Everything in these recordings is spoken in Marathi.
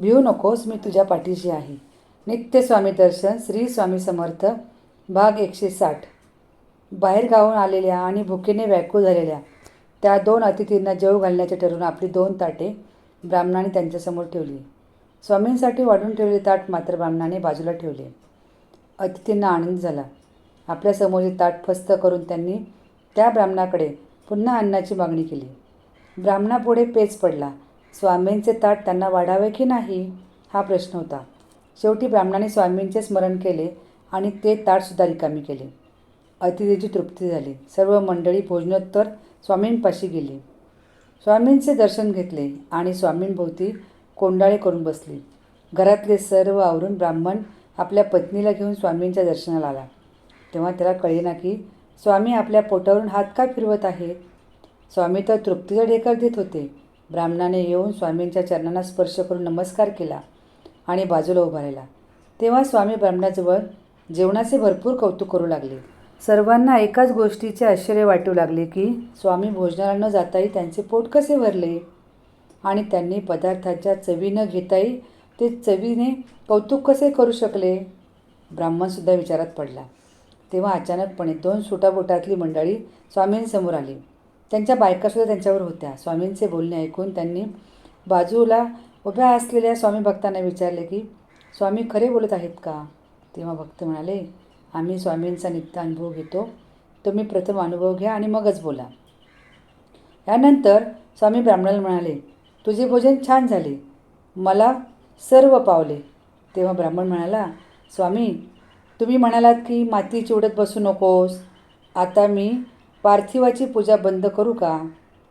भिऊ नकोस मी तुझ्या पाठीशी आहे. नित्य स्वामी दर्शन श्री स्वामी समर्थ भाग एकशे साठ. बाहेरगावून आलेल्या आणि भुकेने व्याकुळ झालेल्या त्या दोन अतिथींना जेव घालण्याचे ठरवून आपली दोन ताटे ब्राह्मणाने त्यांच्यासमोर ठेवली. स्वामींसाठी वाढून ठेवले ताट मात्र ब्राह्मणाने बाजूला ठेवले. अतिथींना आनंद झाला. आपल्यासमोरचे ताट फस्त करून त्यांनी त्या ब्राह्मणाकडे पुन्हा अन्नाची मागणी केली. ब्राह्मणापुढे पेच पडला. स्वामींचे ताट त्यांना वाढावे की नाही? हा प्रश्न होता. शेवटी ब्राह्मणाने स्वामींचे स्मरण केले आणि ते ताटसुद्धा रिकामी केले. अतिथीची तृप्ती झाली. सर्व मंडळी भोजनोत्तर स्वामींपाशी गेली. स्वामींचे दर्शन घेतले आणि स्वामींभोवती कोंडाळे करून बसली. घरातले सर्व आवरून ब्राह्मण आपल्या पत्नीला घेऊन स्वामींच्या दर्शनाला आला. तेव्हा त्याला कळेना की स्वामी आपल्या पोटावरून हात का फिरवत आहेत स्वामी तर तृप्तीचा ढेकर देत होते. ब्राह्मणाने येऊन स्वामींच्या चरणांना स्पर्श करून नमस्कार केला आणि बाजूला उभा राहिला. तेव्हा स्वामी ब्राह्मणाजवळ जेवणाचे भरपूर कौतुक करू लागले. सर्वांना एकाच गोष्टीचे आश्चर्य वाटू लागले की स्वामी भोजनाला न जाताही त्यांचे पोट कसे भरले? आणि त्यांनी पदार्थाच्या चवी न घेताही ते चवीने कौतुक कसे करू शकले? ब्राह्मणसुद्धा विचारात पडला. तेव्हा अचानकपणे दोन सुटाबोटातली मंडळी स्वामींसमोर आली. त्यांच्या बायकासुद्धा त्यांच्यावर होत्या. स्वामींचे बोलणे ऐकून त्यांनी बाजूला उभ्या असलेल्या स्वामी भक्तांना विचारले की स्वामी खरे बोलत आहेत का? तेव्हा भक्त म्हणाले आम्ही स्वामींचा नित्य अनुभव घेतो. तुम्ही प्रथम अनुभव घ्या आणि मगच बोला. यानंतर स्वामी ब्राह्मणाला म्हणाले तुझे भोजन छान झाले. मला सर्व पावले. तेव्हा ब्राह्मण म्हणाला स्वामी तुम्ही म्हणालात की माती चिवडत बसू नकोस. आता मी पार्थिवाची पूजा बंद करू का?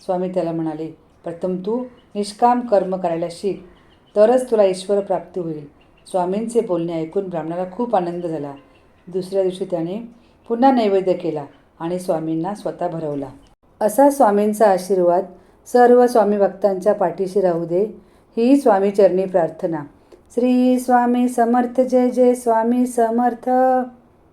स्वामी त्याला म्हणाले प्रथम तू निष्काम कर्म करायला शिक तरच तुला ईश्वर प्राप्ती होईल. स्वामींचे बोलणे ऐकून ब्राह्मणाला खूप आनंद झाला. दुसऱ्या दिवशी त्याने पुन्हा नैवेद्य केला आणि स्वामींना स्वतः भरवला. असा स्वामींचा आशीर्वाद सर्व स्वामी भक्तांच्या पाठीशी राहू दे ही स्वामीचरणी प्रार्थना. श्री स्वामी समर्थ जय जय स्वामी समर्थ.